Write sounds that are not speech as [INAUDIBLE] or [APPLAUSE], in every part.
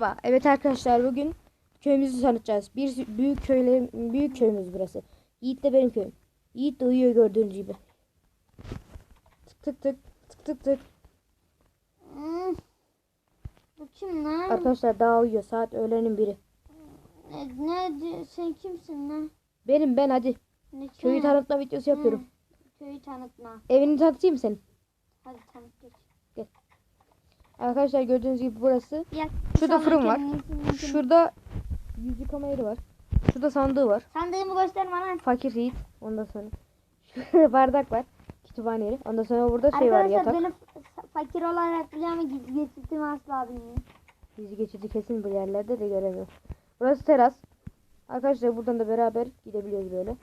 Merhaba. Evet arkadaşlar bugün köyümüzü tanıtacağız. Bir büyük köyle büyük köyümüz burası. Yiğit de benim köyüm. Yiğit de uyuyor gördüğünüz gibi. Tık tık tık tık tık tık. Hmm. Bu kim lan? Arkadaşlar daha uyuyor. Saat öğlenin biri. Ne, ne sen kimsin lan? Benim ben hadi. Ne Köyü tanıtma videosu yapıyorum. Köyü tanıtma. Evini tanıtayım senin? Hadi tanıt geç. Arkadaşlar gördüğünüz gibi burası. Ya, Şurada fırın var. Şurada yüz yıkama yeri var. Şurada sandığı var. Sandığımı gösterme lan. Fakir Yiğit. Ondan sonra. Şurada [LAUGHS] bardak var. Kütüphane yeri. Ondan sonra burada şey var Arkadaşlar yatak. f- fakir olarak biliyor ama gizli geçitimi asla bilmiyorum. Bizi geçidi kesin bu yerlerde de göremiyorum. Burası teras. Arkadaşlar buradan da beraber gidebiliyoruz böyle.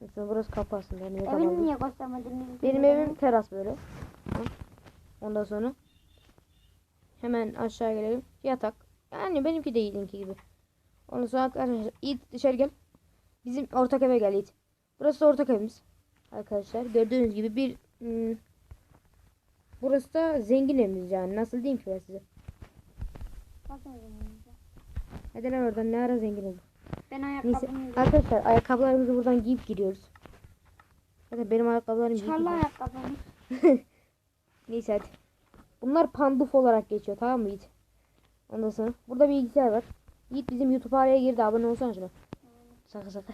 Mesela burası kapı aslında. Niye kapalı? Evini niye göstermedin? Benim evim teras böyle. Ondan sonra hemen aşağı gelelim. Yatak. Yani benimki de Yiğit'inki gibi. Ondan sonra arkadaşlar Yiğit dışarı gel. Bizim ortak eve gel Yiğit. Burası da ortak evimiz. Arkadaşlar gördüğünüz gibi bir hmm, burası da zengin evimiz yani. Nasıl diyeyim ki ben size. Lan oradan ne ara zengin olduk. Ben Neyse arkadaşlar ayakkabılarımızı buradan giyip giriyoruz. Zaten benim ayakkabılarım gidiyor. ayakkabımı. [LAUGHS] Neyse hadi. Bunlar panduf olarak geçiyor tamam mı Yiğit? Ondan sonra burada bilgisayar var. Yiğit bizim YouTube araya girdi abone olsana şuna. Şaka şaka.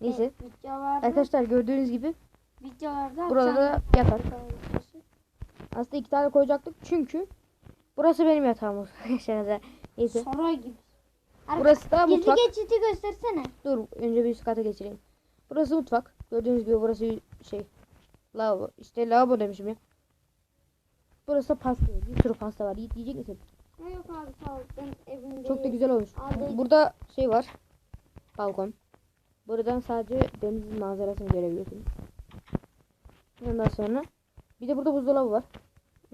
Neyse. Videolarda, Arkadaşlar gördüğünüz gibi videolarda burada da videosu. Aslında iki tane koyacaktık çünkü burası benim yatağım. [LAUGHS] Şaka. Neyse. Saray gibi. Burası da Gizli mutfak. geçiti göstersene. Dur önce bir üst kata geçireyim. Burası mutfak. Gördüğünüz gibi burası şey lavabo. İşte lavabo demişim ya. Burası da pasta. Bir sürü pasta var. Yiğit yiyecek misin? Yok abi sağ ol. Ben evimde Çok da güzel olmuş. Aldı. Burada şey var. Balkon. Buradan sadece deniz manzarasını görebiliyorsunuz. Ondan sonra bir de burada buzdolabı var.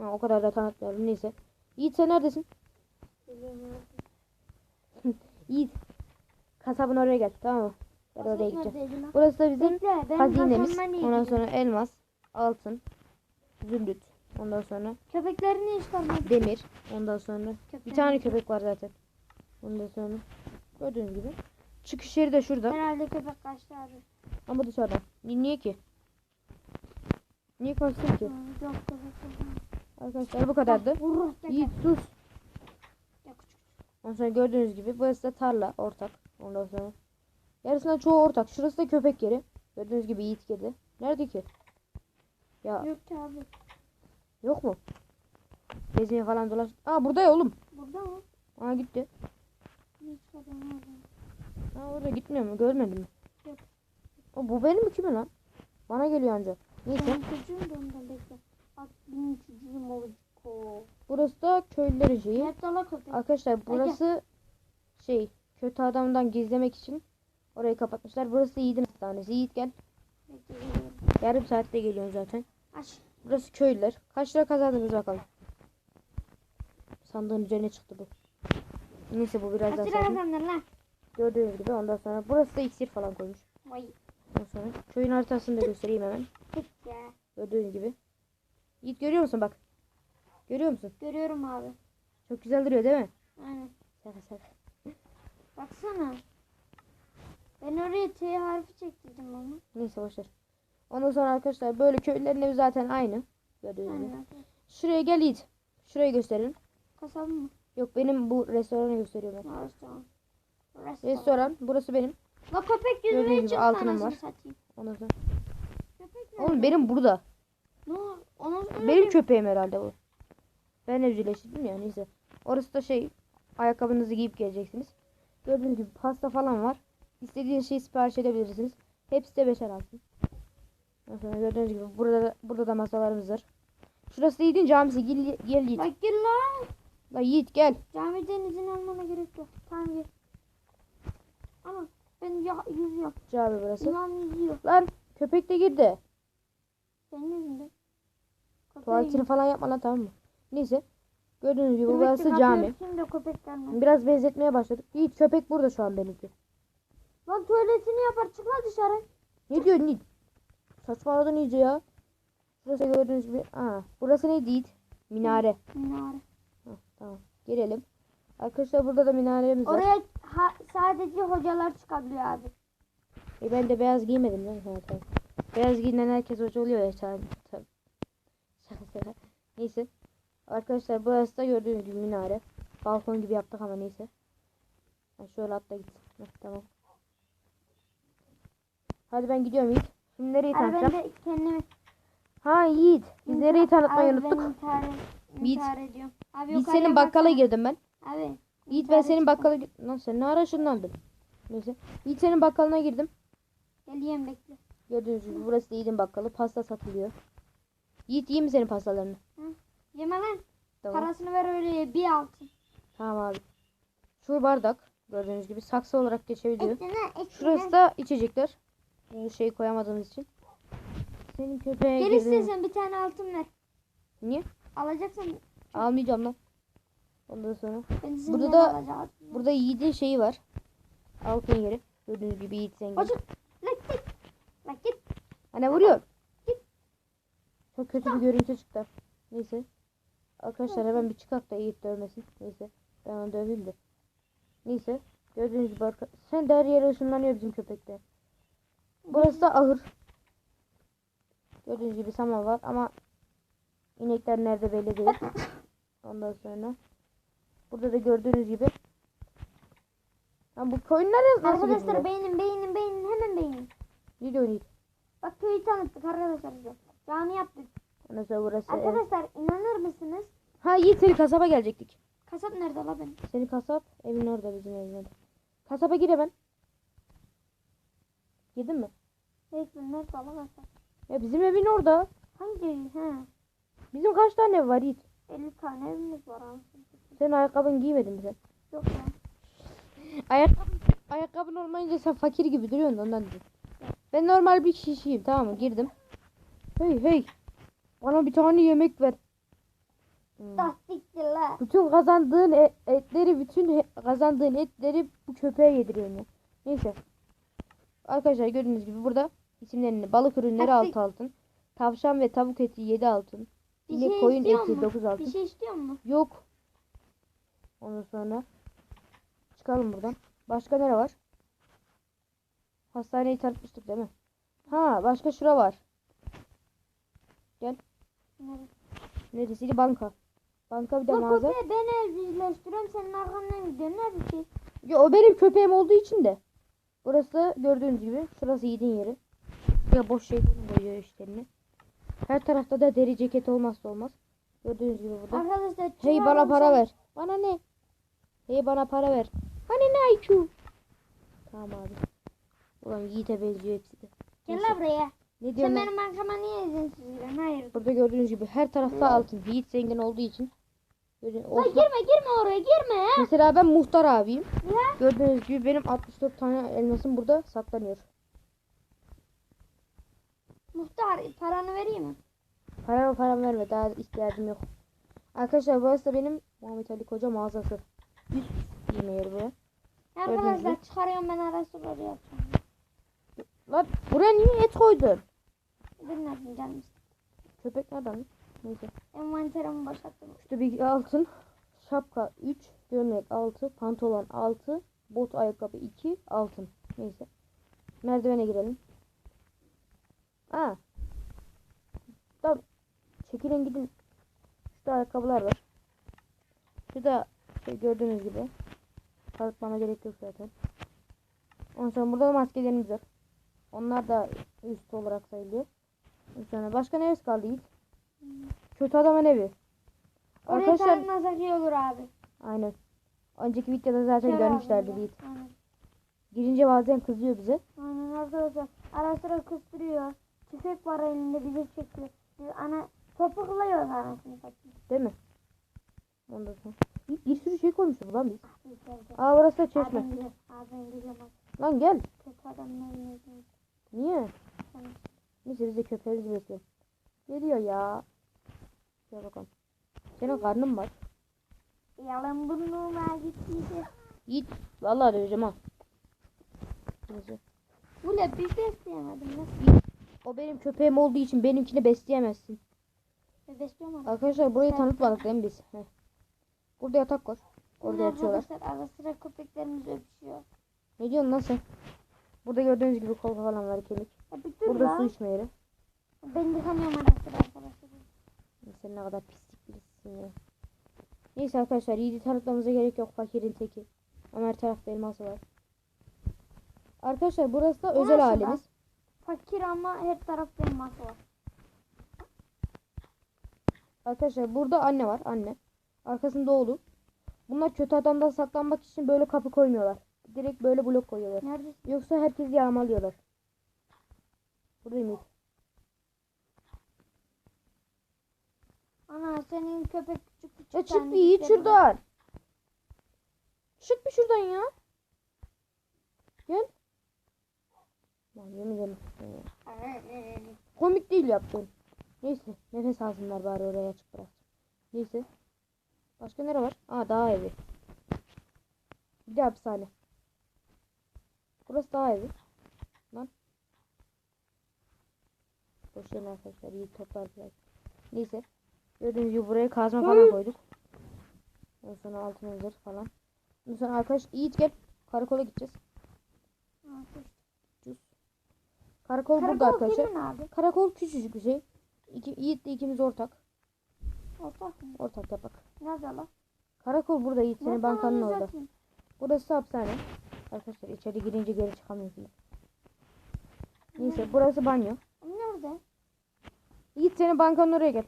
Ha, o kadar da tanıtmıyorum neyse. Yiğit sen neredesin? [LAUGHS] Yiğit. Kasabın oraya gel tamam mı? Ben oraya gideceğim. Burası da bizim Bekle hazinemiz. Ondan sonra elmas, altın, zümrüt. Ondan sonra Köpeklerini çıkarmadık. demir. Ondan sonra bir Köpeklerini- tane köpek var zaten. Ondan sonra gördüğünüz gibi. Çıkış yeri de şurada. Herhalde köpek kaçtı abi. Ama dışarıda. Ni- Niye ki? Niye kaçsın ki? Yok köpek. Arkadaşlar bu kadardı. Yiğit sus. Ondan sonra gördüğünüz gibi burası da tarla ortak. Ondan sonra yarısından çoğu ortak. Şurası da köpek yeri. Gördüğünüz gibi Yiğit kedi. Nerede ki? Ya Yok abi. Yok mu? Gezmeye falan dolaş. Aa burada ya oğlum. Burada mı? Aa gitti. Aa orada gitmiyor mu? Görmedim mi? Yok. O bu benim mi kimin lan? Bana geliyor ancak. Neyse. Benim çocuğum da ondan bekle. Bak benim çocuğum olacak o. Burası da köylülerin şeyi. Arkadaşlar burası şey kötü adamdan gizlemek için orayı kapatmışlar. Burası Yiğit'in hastanesi. Yiğit gel. Geliyorum. Yarım saatte geliyorsun zaten. Aç. Burası köylüler. Kaç lira kazandınız bakalım. Sandığın üzerine çıktı bu. Neyse bu biraz daha Kaç lira sakin. kazandın lan? Gördüğünüz gibi ondan sonra burası da iksir falan koymuş. Vay. Ondan sonra köyün haritasını da göstereyim hemen. Gördüğünüz gibi. Yiğit görüyor musun bak. Görüyor musun? Görüyorum abi. Çok güzel duruyor değil mi? Aynen. Şaka şaka. Baksana. Ben oraya T harfi çektirdim ama. Neyse boşver. Ondan sonra arkadaşlar böyle köylülerin evi zaten aynı. Gördüğünüz gibi. Şuraya gel Yiğit. Şurayı gösterin. Kasabı mı? Yok benim bu restoranı gösteriyorum. ben. Restoran. Restoran. Restoran. Burası benim. La köpek Gördüğünüz yüzüne gibi çıktı altınım anasını var. satayım. Ondan sonra. Köpek nerede? Oğlum benim burada. Ne oldu? Ona Benim köpeğim herhalde bu. Ben evcilleştirdim ya neyse. Orası da şey ayakkabınızı giyip geleceksiniz. Gördüğünüz gibi pasta falan var. İstediğiniz şeyi sipariş edebilirsiniz. Hepsi de beşer altın. Sonra gördüğünüz gibi burada da, burada da masalarımız var. Şurası Yiğit'in camisi. Gel, gel Yiğit. Bak gel lan. La Yiğit gel. Camiden izin almana gerek yok. Tamam gel. Ama ben ya yüzüyorum. Cami burası. İmam yüzüyor. Lan köpek de girdi. Senin yüzünden. Tuvaletini falan yapma lan tamam mı? Neyse. Gördüğünüz gibi Köpek burası cami. Biraz benzetmeye başladık. Yiğit köpek burada şu an benimki. Lan tuvaletini yapar çık lan dışarı. Ne diyorsun Yiğit? Saçmaladın iyice ya. Burası gördüğünüz gibi. Aa, burası neydi Yiğit? Minare. Minare. Hah, tamam. Gelelim. Arkadaşlar burada da minaremiz var. Oraya ha- sadece hocalar çıkabiliyor abi. E ben de beyaz giymedim değil? Ha, tamam. Beyaz giyinen herkes hoca oluyor ya. Tabii. [LAUGHS] tabii. Neyse. Arkadaşlar burası da gördüğünüz gibi minare. Balkon gibi yaptık ama neyse. Ha, şöyle atla git. Heh, tamam. Hadi ben gidiyorum Yiğit. Şimdi nereyi Abi ben tanıtacağım? de kendimi Ha Yiğit. Biz nereyi tanıtmayı Abi unuttuk. Ben intihar, Yiğit. intihar ediyorum. Abi yukarıya senin bakkala baksana. girdim ben. Abi. Yiğit ben senin çıktım. bakkala gi- Lan sen ne ara ışınlandın? Neyse. Yiğit senin bakkalına girdim. Geliyorum bekle. Gördüğünüz gibi burası da Yiğit'in bakkalı. Pasta satılıyor. Yiğit yiyeyim mi senin pastalarını? Yeme lan. Tamam. Parasını ver öyle bir altın. Tamam abi. Şu bardak gördüğünüz gibi saksı olarak geçebiliyor. Şurası da içecekler. Bu şeyi koyamadığımız için. Senin köpeğe Gel istersen bir tane altın ver. Niye? Alacaksan Almayacağım lan. Ondan sonra. Burada da- alacağım. Burada Yiğit'in şeyi var. Altın yeri. Gördüğünüz gibi Yiğit zengin. Hocam. Lan git. Lan git. Anne vuruyor. Çok kötü bir görüntü çıktı. Neyse. Arkadaşlar hemen bir çıkak da Yiğit dövmesin. Neyse. Ben onu döveyim de. Neyse. Gördüğünüz gibi arka... Sen de her yere ışınlanıyor bizim köpekte. Burası da ahır. Gördüğünüz gibi saman var ama inekler nerede belli değil. Ondan sonra burada da gördüğünüz gibi Ha bu koyunları nasıl Arkadaşlar beğenin beğenin beğenin hemen beğenin. Ne diyor? Bak köyü tanıttık arkadaşlar bize. Cami yaptık. Sonra burası ev. Arkadaşlar inanır mısınız? Ha Yiğit seni kasaba gelecektik. Kasap nerede la benim? Seni kasap evin orada bizim evin orada. Kasaba gir hemen. Girdin mi? Neyse la kasap? Ya bizim evin orada. Hangi köy? He. Bizim kaç tane ev var Yiğit? 50 tane evimiz var anasını. Sen ayakkabını giymedin mi sen? Yok ya. Ayakkabın, ayakkabın olmayınca sen fakir gibi duruyorsun ondan dedim. Ben normal bir kişiyim tamam mı? Girdim. Hey hey. Bana bir tane yemek ver. Hmm. La. Bütün kazandığın e- etleri, bütün he- kazandığın etleri bu köpeğe yediriyorsun. Neyse. Arkadaşlar gördüğünüz gibi burada isimlerini balık ürünleri Taktik. 6 altın. Tavşan ve tavuk eti 7 altın. Bir şey koyun eti mu? 9 altın. Bir şey istiyor mu? Yok. Ondan sonra çıkalım buradan. Başka nere var? Hastaneyi tanıtmıştık değil mi? Ha başka şura var. Nerede? Neresiydi? Banka. Banka bir de Bu mağaza. köpeği ben evcilleştiriyorum senin arkandan gidiyor. Nerede şey? Ya o benim köpeğim olduğu için de. Burası gördüğünüz gibi. Şurası yiğidin yeri. Ya boş şey koyuyor işlerini. Her tarafta da deri ceket olmazsa olmaz. Gördüğünüz gibi burada. Arkadaşlar Hey bana para ver. Bana ne? Hey bana para ver. Hani ne IQ? Tamam abi. Ulan Yiğit'e benziyor hepsi de. Gel Neyse. la buraya. Ne Sen diyorsun? lan? benim arkama niye giriyorsun? Hayır. Burada gördüğünüz gibi her tarafta altın. Yiğit zengin olduğu için. Görün- La olsa- girme girme oraya girme. Mesela ben muhtar abiyim. Ya. Gördüğünüz gibi benim 64 tane elmasım burada saklanıyor. Muhtar paranı vereyim mi? Param param verme daha ihtiyacım yok. Arkadaşlar burası da benim Muhammed Ali Koca mağazası. Üst giyme yeri. Gördüğünüz Arkadaşlar çıkarıyorum ben arası böyle yapacağım. Lan buraya niye et koydun? Bilmedim gelmiş. Köpek nereden? Neyse. Envanterimi boşalttım. İşte bir altın. Şapka 3. Gömlek 6. Pantolon 6. Bot ayakkabı 2. Altın. Neyse. Merdivene girelim. Aa. Tamam. Çekilin gidin. Şurada ayakkabılar var. Şurada şey gördüğünüz gibi. Tanıtmama gerek yok zaten. Ondan sonra burada da maskelerimiz var. Onlar da üst olarak sayılıyor. Sonra başka neresi kaldı Yiğit? Kötü adamın evi. Oraya Arkadaşlar sarılmasak iyi olur abi. aynen. Önceki videoda zaten Gel görmüşlerdi. Yiğit. Girince bazen kızıyor bize. Aynen arkadaşlar. Ara sıra kıstırıyor. Tüfek var elinde bize çekiyor. Ana topukluyor anasını satayım. Değil mi? Ondan sonra. Yiğit bir sürü şey koymuşuz lan biz. Aa burası da çeşme. Abim bilir. Abim. Lan gel. Kötü gidiyor. Niye? Tamam. Neyse biz de köpeğimizi besleyelim. Geliyor ya. Gel bakalım. Senin karnın var. Yalın burnuma gittiydi. Yiğit. Vallahi döveceğim ha. Neyse. Ule bir besleyemedim. Nasıl? O benim köpeğim olduğu için benimkini besleyemezsin. Ben abi. Arkadaşlar burayı Sen- tanıtmadık değil mi biz? Heh. Burada yatak var. Orada yatıyorlar. Arkadaşlar ara sıra köpeklerimiz öpüşüyor. Ne diyorsun lan sen? Burada gördüğünüz gibi kol falan var kemik. Dur Burada lan. su içme yeri. Ben ara sıra arkadaşlar. Sen ne kadar pislik birisin ya. Neyse arkadaşlar Yiğit'i tanıtmamıza gerek yok. Fakirin teki. Ama her tarafta elması var. Arkadaşlar burası da Burası özel da. halimiz. Fakir ama her tarafta elması var. Arkadaşlar burada anne var. Anne. Arkasında oğlu. Bunlar kötü adamdan saklanmak için böyle kapı koymuyorlar. Direkt böyle blok koyuyorlar. Neredesin? Yoksa herkesi yağmalıyorlar. Buradayım Ana senin köpek küçük küçük Ya çık bir Yiğit şuradan. Çık bir şuradan ya. Gel. Lan yemin ederim. Komik değil yaptın. Neyse nefes alsınlar bari oraya açık bırak. Neyse. Başka nere var? Aa daha evi. Bir de hapishane. Burası daha evi. Lan. Boş verin arkadaşlar. iyi toplar. Neyse. Gördüğünüz gibi buraya kazma falan koyduk. Ondan sonra altın zırh falan. Ondan sonra arkadaş Yiğit gel. Karakola gideceğiz. Dur. Karakol, burada Karakol arkadaşlar. Karakol küçücük bir şey. İki, Yiğit'le ikimiz ortak. Ortak mı? Ortak yapak. Nerede lan? Karakol burada Yiğit. Senin bankanın orada. Burası hapishane. Arkadaşlar içeri girince geri çıkamıyorsunuz. Neyse burası banyo. Nerede? Yiğit senin bankanın oraya gel.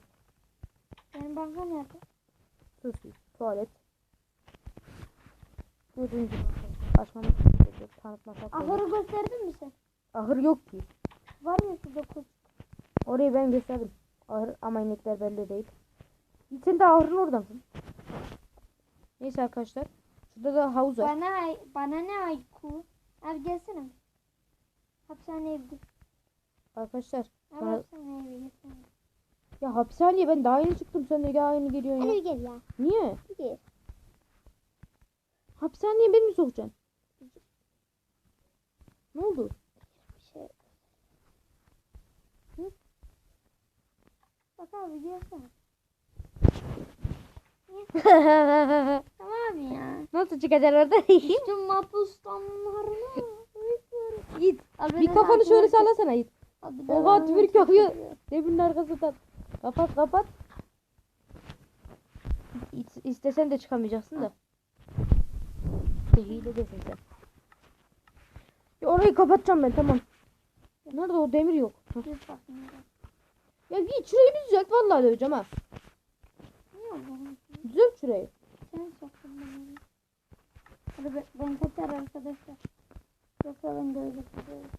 Benim banka nerede? Sus. Tuvalet. Gibi arkadaşlar. Açmamız gerekiyor. Tanıtmasak. Ahırı gösterdin mi sen? Ahır yok ki. Var ya şurada kız. Orayı ben gösterdim. Ahır ama inekler belli değil. Sen de ahırın orada mısın? Neyse arkadaşlar. Şurada da havuz var. Bana bana ne ayku? Abi gelsene. Hapishaneye bir git. Arkadaşlar. Abi Bana- hapishaneye bir gitsene. Ya hapishaneye ben daha yeni çıktım. Sen de daha yeni geliyorsun ya. Hadi gel ya. Niye? Gel. Hapishaneye beni mi sokacaksın? Ne oldu? Bir şey. Hı? Bak abi gelsene. [LAUGHS] Tamam abi ya. Nasıl çıkacaksın orada? [LAUGHS] İşte mapustanlarına. Git. Abi Bir kafanı şöyle sallasana. Abi Oha tüfürük yapıyor. Devrinin arkasından. Kapat kapat. İstesen de çıkamayacaksın da. Hile desin sen. Ya orayı kapatacağım ben tamam. Nerede o demir yok. Hı. Ya git şurayı bir düzelt vallahi döveceğim ha. Düzelt şurayı. Sen soktun beni. Hadi ben, kaçar arkadaşlar. Yoksa ben de öyle tutuyorum.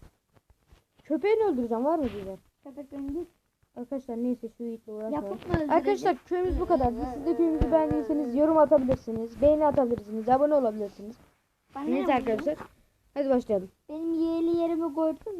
Köpeğini öldüreceğim var mı diyeceğim. Köpek git. Arkadaşlar neyse şu itle uğraşmayalım. Arkadaşlar köyümüz bu kadar. Siz de köyümüzü beğendiyseniz yorum atabilirsiniz. Beğeni atabilirsiniz. Abone olabilirsiniz. Bana ne Neyse yapıyor? arkadaşlar. Hadi başlayalım. Benim yeğeli yerime koydun mu?